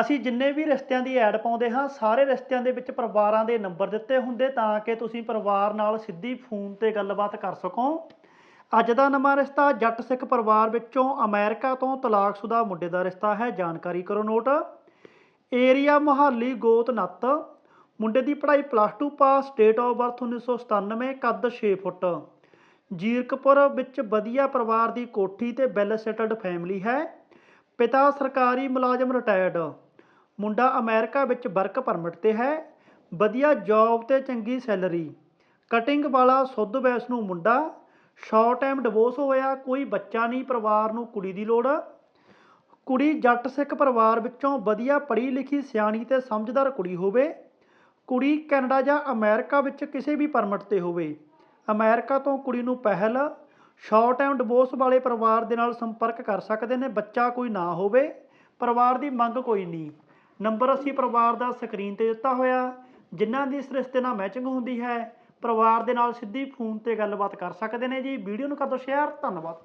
ਅਸੀਂ ਜਿੰਨੇ ਵੀ ਰਿਸ਼ਤਿਆਂ ਦੀ ਐਡ ਪਾਉਂਦੇ ਹਾਂ, ਸਾਰੇ ਰਿਸ਼ਤਿਆਂ ਦੇ ਵਿੱਚ ਪਰਿਵਾਰਾਂ ਦੇ ਨੰਬਰ ਦਿੱਤੇ ਹੁੰਦੇ ਤਾਂ ਕਿ ਤੁਸੀਂ ਪਰਿਵਾਰ ਨਾਲ ਸਿੱਧੀ ਫੋਨ ਤੇ ਗੱਲਬਾਤ ਕਰ ਸਕੋ। ਅੱਜ ਦਾ ਨਵਾਂ ਰਿਸ਼ਤਾ ਜੱਟ ਸਿੱਖ ਪਰਿਵਾਰ ਵਿੱਚੋਂ ਅਮਰੀਕਾ ਤੋਂ ਤਲਾਕਸ਼ੁਦਾ ਮੁੰਡੇ ਦਾ ਰਿਸ਼ਤਾ ਹੈ, ਜਾਣਕਾਰੀ ਕਰੋ ਨੋਟ ਏਰੀਆ ਮੁਹਾਲੀ ਗੋਤ ਨੱਤ। ਮੁੰਡੇ ਦੀ ਪੜ੍ਹਾਈ plus 2 pass date of birth 1997 ਕੱਦ 6 ਫੁੱਟ। ਜੀਰਕਪੁਰ ਵਿੱਚ ਵਧੀਆ ਪਰਿਵਾਰ ਦੀ ਕੋਠੀ ਤੇ ਵੈਲ ਸੈਟਲਡ ਫੈਮਿਲੀ ਹੈ। ਪਿਤਾ ਸਰਕਾਰੀ ਮੁਲਾਜ਼ਮ ਰਿਟਾਇਰਡ ਮੁੰਡਾ ਅਮਰੀਕਾ ਵਿੱਚ ਵਰਕ ਪਰਮਿਟ ਤੇ ਹੈ। ਵਧੀਆ ਜੌਬ ਤੇ ਚੰਗੀ ਸੈਲਰੀ। ਕਟਿੰਗ ਵਾਲਾ ਸੁੱਧ ਵੈਸ ਨੂੰ ਮੁੰਡਾ। ਸ਼ਾਰਟ ਟਾਈਮ ਡਿਵੋਰਸ ਹੋਇਆ, ਕੋਈ ਬੱਚਾ ਨਹੀਂ, ਪਰਿਵਾਰ ਨੂੰ ਕੁੜੀ ਦੀ ਲੋੜ। ਕੁੜੀ ਜੱਟ ਸਿੱਖ ਪਰਿਵਾਰ ਵਿੱਚੋਂ ਵਧੀਆ ਪੜ੍ਹੀ ਲਿਖੀ ਸਿਆਣੀ ਤੇ ਸਮਝਦਾਰ ਕੁੜੀ ਹੋਵੇ। ਕੁੜੀ ਕੈਨੇਡਾ ਜਾਂ ਅਮਰੀਕਾ ਵਿੱਚ ਕਿਸੇ ਵੀ ਪਰਮਿਟ ਤੇ ਹੋਵੇ। ਅਮਰੀਕਾ ਤੋਂ ਕੁੜੀ ਨੂੰ ਪਹਿਲ। ਸ਼ਾਰਟ ਟਾਈਮ ਡਿਵੋਰਸ ਵਾਲੇ ਪਰਿਵਾਰ ਦੇ ਨਾਲ ਸੰਪਰਕ ਕਰ ਸਕਦੇ ਨੇ, ਬੱਚਾ ਕੋਈ ਨਾ ਹੋਵੇ। ਪਰਿਵਾਰ ਦੀ ਮੰਗ ਕੋਈ ਨਹੀਂ। ਨੰਬਰ ਅਸੀਂ ਪਰਿਵਾਰ ਦਾ ਸਕਰੀਨ ਤੇ ਦਿੱਤਾ ਹੋਇਆ। ਜਿਨ੍ਹਾਂ ਦੀ ਇਸ ਰਿਸ਼ਤੇ ਨਾਲ ਮੈਚਿੰਗ ਹੁੰਦੀ ਹੈ, ਪਰਿਵਾਰ ਦੇ ਨਾਲ ਸਿੱਧੀ ਫੋਨ ਤੇ ਗੱਲਬਾਤ ਕਰ ਸਕਦੇ ਨੇ ਜੀ। ਵੀਡੀਓ ਨੂੰ ਕਰ ਦਿਓ ਸ਼ੇਅਰ ਧੰਨਵਾਦ।